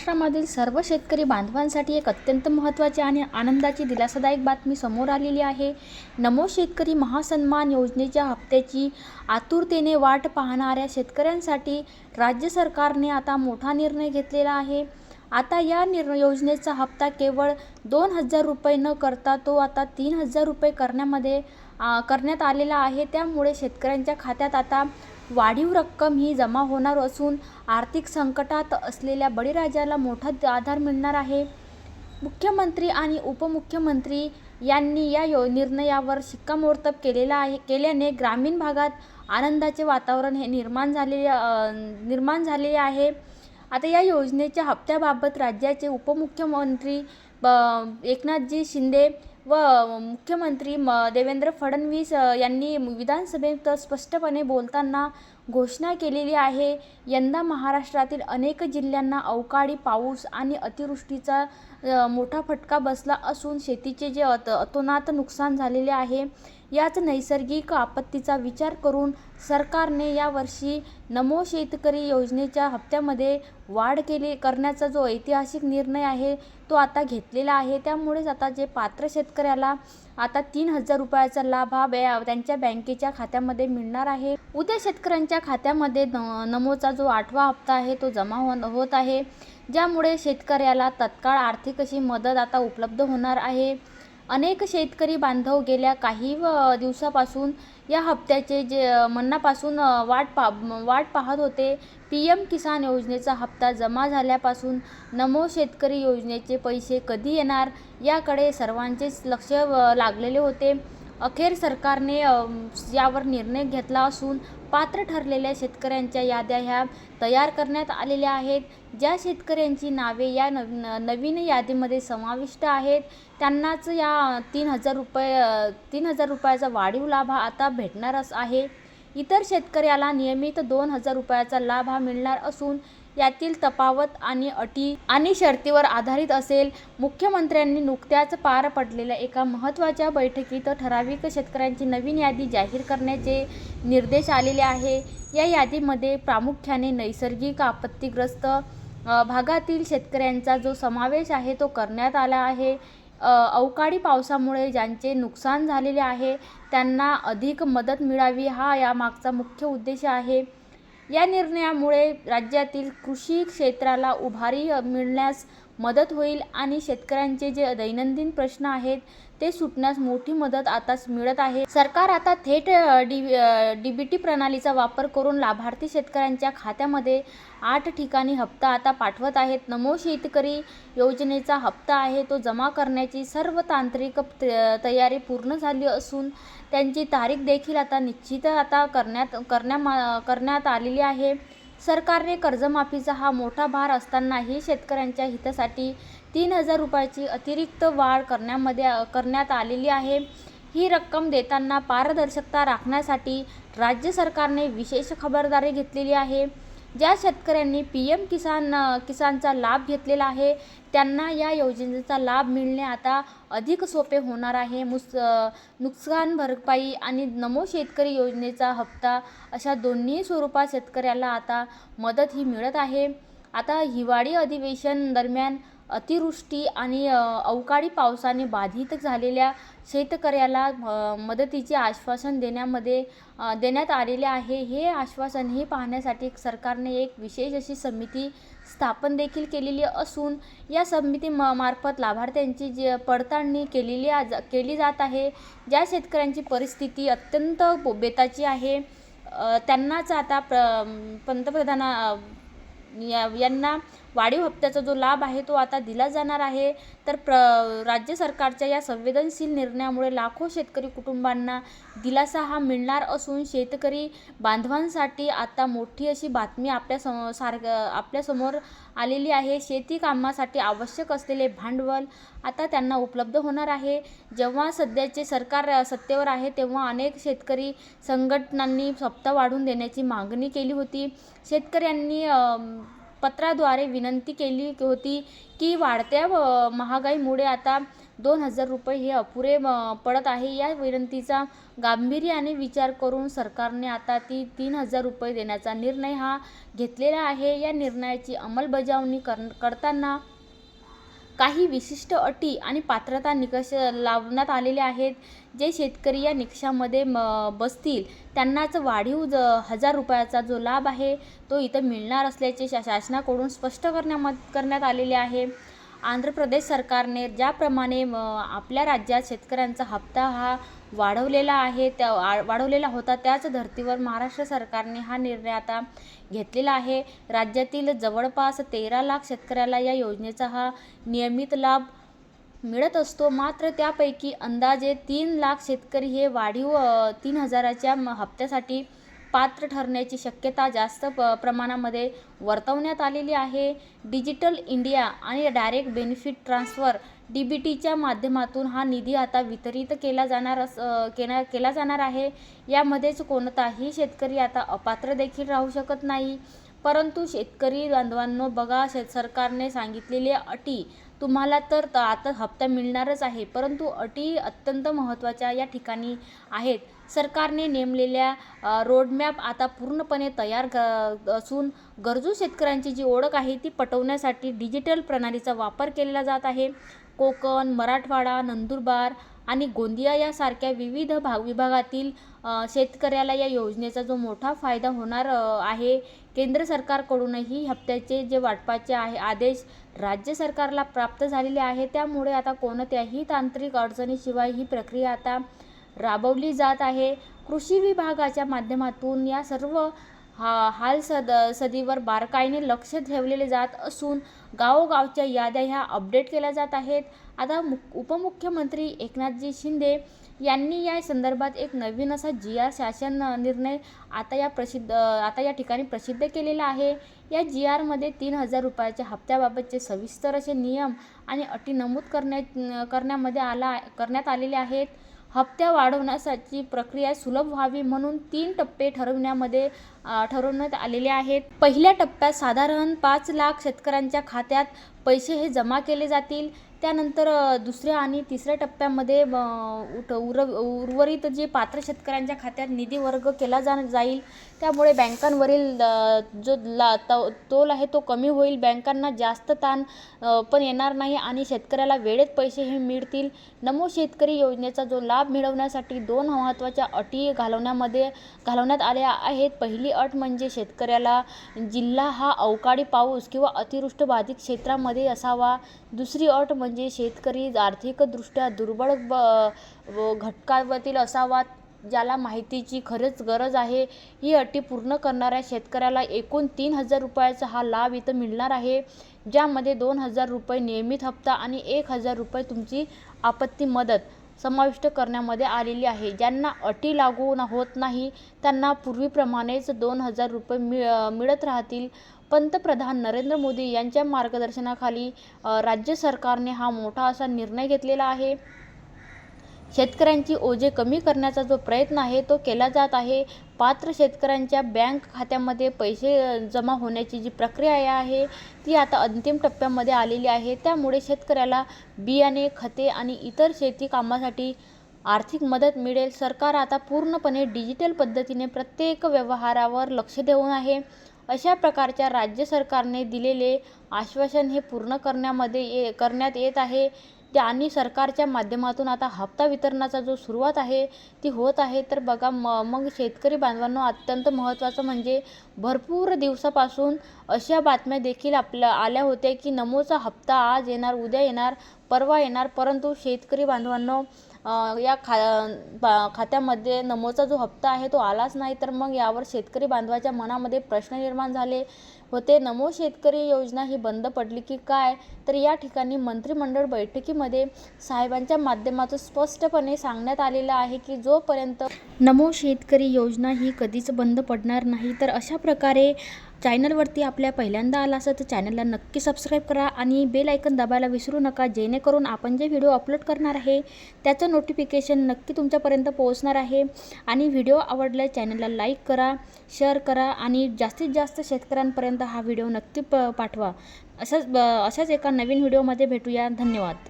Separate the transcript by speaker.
Speaker 1: महाराष्ट्रामधील सर्व शेतकरी बांधवांसाठी एक अत्यंत महत्त्वाची आणि आनंदाची दिलासादायक बातमी समोर आलेली आहे. नमो शेतकरी महासन्मान योजनेच्या हप्त्याची आतुरतेने वाट पाहणाऱ्या शेतकऱ्यांसाठी राज्य सरकारने आता मोठा निर्णय घेतलेला आहे. आता या निर् योजनेचा हप्ता केवळ दोन हजार रुपये न करता तो आता तीन हजार रुपये करण्यामध्ये करण्यात आलेला आहे. त्यामुळे शेतकऱ्यांच्या खात्यात आता वाढीव रक्कम ही जमा होणार असून आर्थिक संकटात असलेल्या बळीराजाला मोठा आधार मिळणार आहे. मुख्यमंत्री आणि उपमुख्यमंत्री यांनी या यो निर्णयावर शिक्कामोर्तब केलेला आहे. केल्याने ग्रामीण भागात आनंदाचे वातावरण हे निर्माण झालेले निर्माण झालेले आहे. आता या योजनेच्या हप्त्याबाबत राज्याचे उपमुख्यमंत्री ब एकनाथजी शिंदे व मुख्यमंत्री म देवेंद्र फडणवीस यांनी विधानसभेत स्पष्टपणे बोलताना घोषणा केलेली आहे. यंदा महाराष्ट्रातील अनेक जिल्ह्यांना अवकाळी पाऊस आणि अतिवृष्टीचा मोठा फटका बसला असून शेतीचे जे अत अतोनात नुकसान झालेले आहे. याच नैसर्गिक आपत्तीचा विचार करून सरकारने यावर्षी नमो शेतकरी योजनेच्या हप्त्यामध्ये वाढ केली करण्याचा जो ऐतिहासिक निर्णय आहे तो आता घेतलेला आहे. त्यामुळेच आता जे पात्र शेतकऱ्याला आता तीन हजार रुपयाचा लाभ हा बॅ त्यांच्या बँकेच्या खात्यामध्ये मिळणार आहे. उद्या शेतकऱ्यांच्या खात्यामध्ये न नमोचा जो आठवा हप्ता आहे तो जमा हो होत आहे. ज्यामुळे शेतकऱ्याला तत्काळ आर्थिक अशी मदत आता उपलब्ध होणार आहे. अनेक शेतकरी बांधव गेल्या काही दिवसापासून या हप्त्याचे जे मनापासून वाट पा वाट पाहत होते. पी एम किसान योजनेचा हप्ता जमा झाल्यापासून नमो शेतकरी योजनेचे पैसे कधी येणार याकडे सर्वांचेच लक्ष लागलेले होते. अखेर सरकारने यावर निर्णय घेतला असून पात्र ठरलेल्या शेतकऱ्यांच्या याद्या ह्या तयार करण्यात आलेल्या आहेत. ज्या शेतकऱ्यांची नावे या नव नवीन यादीमध्ये समाविष्ट आहेत त्यांनाच या तीन हजार रुपये तीन हजार रुपयाचा वाढीव लाभ हा आता भेटणारच आहे. इतर शेतकऱ्याला नियमित दोन हजार रुपयाचा लाभ हा मिळणार असून यातील तफावत आणि अटी आणि शर्तीवर आधारित असेल. मुख्यमंत्र्यांनी नुकत्याच पार पडलेल्या एका महत्त्वाच्या बैठकीत ठराविक शेतकऱ्यांची नवीन यादी जाहीर करण्याचे निर्देश आलेले आहे. या यादीमध्ये प्रामुख्याने नैसर्गिक आपत्तीग्रस्त भागातील शेतकऱ्यांचा जो समावेश आहे तो करण्यात आला आहे. अवकाळी पावसामुळे ज्यांचे नुकसान झालेले आहे त्यांना अधिक मदत मिळावी हा यामागचा मुख्य उद्देश आहे. या निर्णयामुळे राज्यातील कृषी क्षेत्राला उभारी मिळण्यास मदत होईल आणि शेतकऱ्यांचे जे दैनंदिन प्रश्न आहेत ते सुटण्यास मोठी मदत आताच मिळत आहे. सरकार आता थेट DBT D D B T प्रणालीचा वापर करून लाभार्थी शेतकऱ्यांच्या खात्यामध्ये आठ ठिकाणी हप्ता आता पाठवत आहेत. नमो शेतकरी योजनेचा हप्ता आहे तो जमा करण्याची सर्व तांत्रिक त- तयारी पूर्ण झाली असून त्यांची तारीख देखील आता निश्चित आता करण्यात करण्या करण्यात आलेली आहे. सरकारने कर्जमाफीचा हा मोठा भार असतानाही शेतकऱ्यांच्या हितासाठी तीन हजार रुपयाची अतिरिक्त वाढ करण्यामध्ये करण्यात आलेली आहे. ही रक्कम देताना पारदर्शकता राखण्यासाठी राज्य सरकारने विशेष खबरदारी घेतलेली आहे. ज्या शेतकऱ्यांनी पी एम किसान किसानचा लाभ घेतलेला आहे त्यांना या योजनेचा लाभ मिळणे आता अधिक सोपे होणार आहे. मुस नुकसान भरपाई आणि नमो शेतकरी योजनेचा हप्ता अशा दोन्ही स्वरूपात शेतकऱ्याला आता मदत ही मिळत आहे. आता हिवाळी अधिवेशन दरम्यान अतिवृष्टी आणि अवकाळी पावसाने बाधित झालेल्या शेतकऱ्याला मदतीचे आश्वासन देण्यामध्ये देण्यात आलेले आहे. हे आश्वासन हे पाहण्यासाठी सरकारने एक विशेष अशी समिती स्थापन देखील केलेली असून या समिती म मार्फत लाभार्थ्यांची जी पडताळणी केलेली आज केली जात आहे. ज्या शेतकऱ्यांची परिस्थिती अत्यंत बेताची आहे त्यांनाच आता प्र पंतप्रधाना या यांना वाढीव हप्त्याचा जो लाभ आहे तो आता दिला जाणार आहे. तर प्र राज्य सरकारच्या या संवेदनशील निर्णयामुळे लाखो शेतकरी कुटुंबांना दिलासा हा मिळणार असून शेतकरी बांधवांसाठी आता मोठी अशी बातमी आपल्या सम सार आपल्यासमोर आलेली आहे. शेती कामासाठी आवश्यक असलेले भांडवल आता त्यांना उपलब्ध होणार आहे. जेव्हा सध्याचे सरकार सत्तेवर आहे तेव्हा अनेक शेतकरी संघटनांनी हप्ता वाढवून देण्याची मागणी केली होती. शेतकऱ्यांनी पत्राद्वारे विनंती केली होती की वाढत्या महागाईमुळे आता दोन हजार रुपये हे अपुरे पडत आहे. या विनंतीचा गांभीर्याने विचार करून सरकारने आता ती तीन हजार रुपये देण्याचा निर्णय हा घेतलेला आहे. या निर्णयाची अंमलबजावणी कर करताना काही विशिष्ट अटी आणि पात्रता निकष लावण्यात आलेले आहेत. जे शेतकरी या निकषामध्ये म बसतील त्यांनाच वाढीव ज हजार रुपयाचा जो लाभ आहे तो इथं मिळणार असल्याचे शा शासनाकडून स्पष्ट करण्याम करण्यात आलेले आहे. आंध्र प्रदेश सरकारने ज्याप्रमाणे आपल्या राज्यात शेतकऱ्यांचा हप्ता हा वाढवलेला आहे त्या वाढवलेला होता त्याच धर्तीवर महाराष्ट्र सरकारने हा निर्णय आता घेतलेला आहे. राज्यातील जवळपास तेरा लाख शेतकऱ्याला या योजनेचा हा नियमित लाभ मिळत असतो. मात्र त्यापैकी अंदाजे तीन लाख शेतकरी हे वाढीव तीन हजाराच्या म हप्त्यासाठी पात्र ठरण्याची शक्यता जास्त प प्रमाणामध्ये वर्तवण्यात आलेली आहे. डिजिटल इंडिया आणि direct benefit transfer D B टीच्या माध्यमातून हा निधी आता वितरित केला जाणार अस केला केला जाणार आहे. यामध्येच कोणताही शेतकरी आता अपात्र देखील राहू शकत नाही. परंतु शेतकरी बांधवांनो बघा शेत सरकारने सांगितलेल्या अटी तुम्हाला तर आता हप्ता मिळणारच आहे परंतु अटी अत्यंत महत्त्वाच्या या ठिकाणी आहेत. सरकारने नेमलेल्या रोडमॅप आता पूर्णपणे तयार ग असून गरजू शेतकऱ्यांची जी ओळख आहे ती पटवण्यासाठी डिजिटल प्रणालीचा वापर केला जात आहे. कोकण मराठवाडा नंदुरबार आणि गोंदिया यासारख्या विविध भाग विभागातील शेतकऱ्याला या योजनेचा जो मोठा फायदा होणार आहे केंद्र सरकारकडूनही हप्त्याचे जे वाटपाचे आहे आदेश राज्य सरकारला प्राप्त झालेले आहे त्यामुळे आता कोणत्याही तांत्रिक अडचणीशिवाय ही प्रक्रिया आता राबवली जात आहे. कृषी विभागाच्या माध्यमातून या सर्व हा हाल सद सदीवर बारकाईने लक्ष ठेवलेले जात असून गावोगावच्या याद्या ह्या अपडेट केल्या जात आहेत. आता मु उपमुख्यमंत्री एकनाथजी शिंदे यांनी या संदर्भात एक नवीन असा जी आर शासन निर्णय आता या प्रसिद्ध आता या ठिकाणी प्रसिद्ध केलेला आहे. या जी आरमध्ये तीन हजार रुपयाच्या हप्त्याबाबतचे सविस्तर असे नियम आणि अटी नमूद करण्या करण्यामध्ये आला करण्यात आलेले आहेत. हप्त्या वाढवण्यासाठी प्रक्रिया सुलभ व्हावी म्हणून तीन टप्पे ठरवण्यामध्ये ठरवण्यात आलेले आहेत. पहिल्या टप्प्यात साधारण पाच लाख शेतकऱ्यांच्या खात्यात पैसे हे जमा केले जातील. त्यानंतर दुसऱ्या आणि तिसऱ्या टप्प्यामध्ये उठ उर उर्वरित जे पात्र शेतकऱ्यांच्या खात्यात निधी वर्ग केला जा जाईल त्यामुळे बँकांवरील जो ला तोल आहे तो कमी होईल बँकांना जास्त ताण पण येणार नाही आणि शेतकऱ्याला वेळेत पैसे हे मिळतील. नमो शेतकरी योजनेचा जो लाभ मिळवण्यासाठी दोन महत्त्वाच्या अटी घालवण्यामध्ये घालवण्यात आल्या आहेत. पहिली अट म्हणजे शेतकऱ्याला जिल्हा हा अवकाळी पाऊस किंवा अतिवृष्टबाधित क्षेत्रामध्ये असावा. दुसरी अट म्हणजे म्हणजे शेतकरी आर्थिकदृष्ट्या दुर्बळ ब घटकावरील असावा ज्याला माहितीची खरंच गरज आहे ही अटी पूर्ण करणाऱ्या शेतकऱ्याला एकूण तीन हजार रुपयाचा हा लाभ इथं मिळणार आहे. ज्यामध्ये दोन हजार रुपये नियमित हप्ता आणि एक हजार रुपये तुमची आपत्ती मदत समाविष्ट करण्यामध्ये आलेली आहे. ज्यांना अटी लागू होत नाही त्यांना पूर्वीप्रमाणेच दोन हजार रुपये मिळ मिळत राहतील. पंतप्रधान नरेंद्र मोदी यांच्या मार्गदर्शनाखाली राज्य सरकारने हा मोठा असा निर्णय घेतलेला आहे. शेतकऱ्यांची ओझे कमी करण्याचा जो प्रयत्न आहे तो केला जात आहे. पात्र शेतकऱ्यांच्या बँक खात्यामध्ये पैसे जमा होण्याची जी प्रक्रिया आहे ती आता अंतिम टप्प्यामध्ये आलेली आहे. त्यामुळे शेतकऱ्याला बियाणे खते आणि इतर शेती कामासाठी आर्थिक मदत मिळेल. सरकार आता पूर्णपणे डिजिटल पद्धतीने प्रत्येक व्यवहारावर लक्ष देऊन आहे. अशा प्रकारच्या राज्य सरकारने दिलेले आश्वासन हे पूर्ण करण्यामध्ये ये करण्यात येत आहे. आणि सरकारच्या माध्यमातून आता हप्ता वितरणाचा जो सुरुवात आहे ती होत आहे. तर बघा म मग शेतकरी बांधवांना अत्यंत महत्त्वाचं म्हणजे भरपूर दिवसापासून अशा बातम्या देखील आपल्या आल्या होत्या की नमोचा हप्ता आज येणार उद्या येणार परवा येणार परंतु शेतकरी बांधवांनो या खा खात्यामध्ये नमोचा जो हप्ता आहे तो आलाच नाही तर मग यावर शेतकरी बांधवाच्या मनामध्ये प्रश्न निर्माण झाले होते. नमो शेतकरी योजना ही बंद पडली की काय? तर या ठिकाणी मंत्रिमंडळ बैठकीमध्ये साहेबांच्या माध्यमातून स्पष्टपणे सांगण्यात आलेलं आहे की जोपर्यंत नमो शेतकरी योजना ही कधीच बंद पडणार नाही तर अशा प्रकारे चॅनलवरती आपल्या पहिल्यांदा आला असेल तर चॅनलला नक्की सबस्क्राईब करा आणि बेल ऐकन दाबायला विसरू नका जेणेकरून आपण जे व्हिडिओ अपलोड करणार आहे त्याचं नोटिफिकेशन नक्की तुमच्यापर्यंत पोहोचणार आहे. आणि व्हिडिओ आवडल्या चॅनलला लाईक करा शेअर करा आणि जास्तीत जास्त शेतकऱ्यांपर्यंत हा व्हिडिओ नक्की प पाठवा. असंच अशाच एका नवीन व्हिडिओमध्ये भेटूया. धन्यवाद.